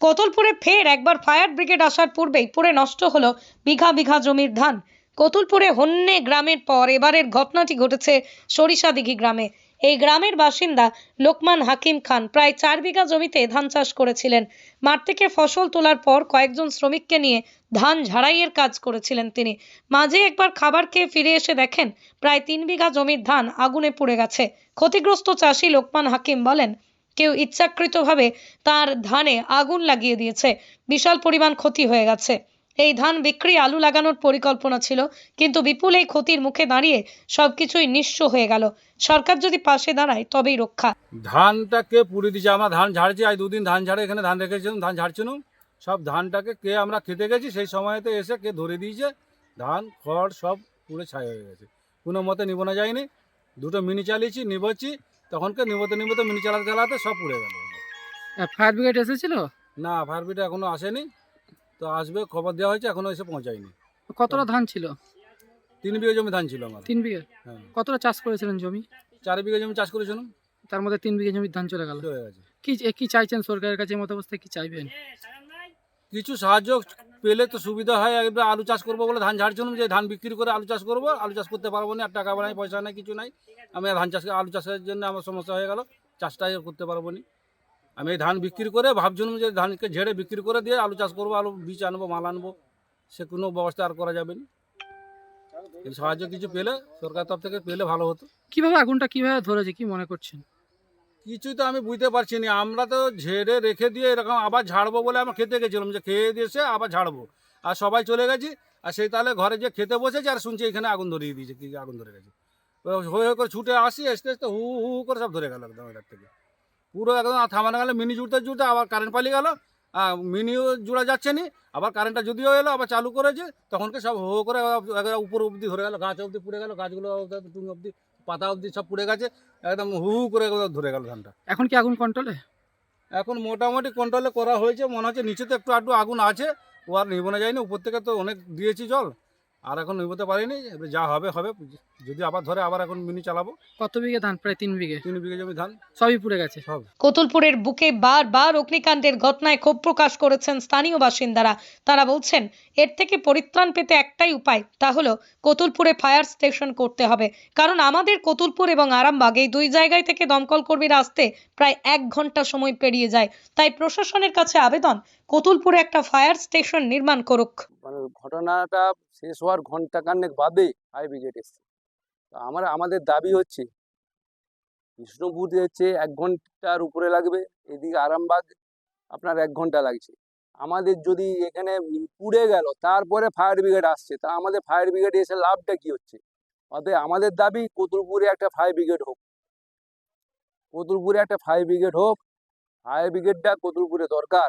কোতুলপুরে ফের একবার fire brigade আসার পূর্বেই পুড়ে নষ্ট হলো বিঘা বিঘা জমির ধান। কোতুলপুরে হন্যে গ্রামের পর এবারের ঘটনাটি ঘটেছে সরিষাদিঘি গ্রামে। এই গ্রামের বাসিন্দা লোকমান হাকিম খান প্রায় চার বিঘা জমিতে ধান চাষ করেছিলেন। মাঠ থেকে ফসল তোলার পর কয়েকজন শ্রমিককে নিয়ে ধান ঝাড়াইয়ের কাজ করেছিলেন তিনি। মাঝে একবার খাবার খেয়ে ফিরে এসে দেখেন, প্রায় তিন বিঘা জমির ধান আগুনে পুড়ে গেছে। ক্ষতিগ্রস্ত চাষি লোকমান হাকিম বলেন কেউ ইচ্ছাকৃতভাবে তার ধানে আগুন লাগিয়ে দিয়েছে। বিশাল পরিমাণ ক্ষতি হয়ে গেছে। এই ধান বিক্রি আলু লাগানোর পরিকল্পনা ছিল, কিন্তু বিপুল এই ক্ষতির মুখে দাঁড়িয়ে সবকিছুই নিঃস্ব হয়ে গেল। সরকার যদি পাশে দাঁড়ায়, তবেই রক্ষা। ধানটাকে পুড়ে দিয়েছে। আমরা ধান ঝাড়ছি, আজ দুদিন ধান ঝাড়ে এখানে ধান রেখেছিলাম, ধান ঝাড়ছিলাম। সব ধানটাকে কে আমরা খেতে গেছি, সেই সময়তে এসে কে ধরে দিয়েছে, ধান, খড় সব পুড়ে ছাই হয়ে গেছে। কোনো মতে নিবোনা যায়নি দুটো মিনি চালিয়েছি নিবোচ্ছি তখনকে নিবতে নিবতে মিনি চালাতে চালাতে সব পুড়ে গেল। ফায়ার ব্রিগেড এসেছিল? না ফায়ার ব্রিগেড এখনও আসেনি। তো আসবে খবর দেওয়া হয়েছে এখনও এসে পৌঁছায়নি। কতটা ধান ছিল? তিন বিঘা জমি ধান ছিল আমার। তিন বিঘে? হ্যাঁ। কতটা চাষ করেছিলেন জমি? চার বিঘা জমি চাষ করেছিলাম। তার মধ্যে তিন বিঘে জমির ধান চলে গেল। কি কি চাইছেন সরকারের কাছে মতো অবস্থায় কি চাইবেন? কিছু সাহায্য পেলে তো সুবিধা হয়, এবার আলু চাষ করব বলে ধান ঝাড়ছিলাম যে ধান বিক্রি করে আলু চাষ করব, আলু চাষ করতে পারব না, আর টাকা বানাই পয়সা নাই, কিছু নাই। আমি ধান চাষ, আলু চাষের জন্য আমার সমস্যা হয়ে গেল, চাষটাই করতে পারব না। আমি এই ধান বিক্রি করে ভাবছিলাম যে ধানকে ঝেড়ে বিক্রি করে দিয়ে আলু চাষ করব, আলু বীজ আনব, মাল আনব, সে কোনো ব্যবস্থা আর করা যাবে না। সাহায্য কিছু পেলে, সরকার তরফ থেকে পেলে ভালো হতো। কীভাবে আগুনটা কীভাবে ধরেছে, কি মনে করছেন? কিছুই তো আমি বুঝতে পারছি না। আমরা তো ঝেড়ে রেখে দিয়ে এরকম আবার ঝাড়বো বলে আমরা খেতে গেছিলাম। যে খেয়ে দিয়ে দিয়েছে আবার ঝাড়বো। আর সবাই চলে গেছি। আর সেই তাহলে ঘরে যে খেতে বসেছে আর শুনছি এখানে আগুন ধরিয়ে দিয়েছে, কি আগুন ধরে গেছে। হয়ে হয়ে করে ছুটে আসি আসতে আসতে হু হু করে সব ধরে গেল একদম এটার থেকে। পুরো একদম আর থামানো গেলে, মিনি জুড়তে জুড়তে আবার কারেন্ট পালিয়ে গেলো। গেল মিনিও জুড়া যাচ্ছে নি, আবার কারেন্টটা যদিও এলো, আবার চালু করেছে তখনকে সব হো করে উপর অবধি ধরে গেল, গাছ অবধি পুড়ে গেল, গাছগুলো অবধি পাতা অবধি সব পুড়ে গেছে একদম হু হু করে ধরে গেল ধানটা। এখন কি আগুন কন্ট্রোলে এখন মোটামুটি কন্ট্রোলে করা হয়েছে মনে হচ্ছে নিচে তো একটু আগুন আছে ও আর নিবনে যায়নি উপর থেকে তো অনেক দিয়েছি জল। আর এখন নিবোতে পারিনি এবার যা হবে হবে। যদি আবার ধরে আবার এখন মিনি চালাবো। কত বিঘে ধান? প্রায় তিন বিঘে। তিন বিঘে জমি ধান। সবই পুড়ে গেছে। সব। কোতুলপুরের বুকে বারবার অগ্নিকাণ্ডের ঘটনায় ক্ষোভ প্রকাশ করেছেন স্থানীয় বাসিন্দারা। তারা বলছেন এর থেকে পরিত্রাণ পেতে একটাই উপায় তা হলো কোতুলপুরে ফায়ার স্টেশন করতে হবে। কারণ আমাদের কোতুলপুর এবং আরামবাগ এই দুই জায়গায় থেকে দমকল কর্মীরা আসতে প্রায় এক ঘণ্টা সময় পেরিয়ে যায়। তাই প্রশাসনের কাছে আবেদন কোতুলপুরে একটা ফায়ার স্টেশন নির্মাণ করুক। মানে ঘটনাটা শেষ হওয়ার ঘণ্টা কান্নেক বাদে ফায়ার ব্রিগেড এসছে। তো আমার, আমাদের দাবি হচ্ছে, বিষ্ণুপুর হচ্ছে এক ঘণ্টার উপরে লাগবে, এদিকে আরামবাগ আপনার এক ঘণ্টা লাগছে। আমাদের যদি এখানে পুড়ে গেল, তারপরে ফায়ার ব্রিগেড আসছে, তা আমাদের ফায়ার ব্রিগেড এসে লাভটা কি হচ্ছে? অতএব আমাদের দাবি কোতুলপুরে একটা ফায়ার ব্রিগেড হোক। কোতুলপুরে একটা ফায়ার ব্রিগেড হোক, ফায়ার ব্রিগেডটা কোতুলপুরে দরকার।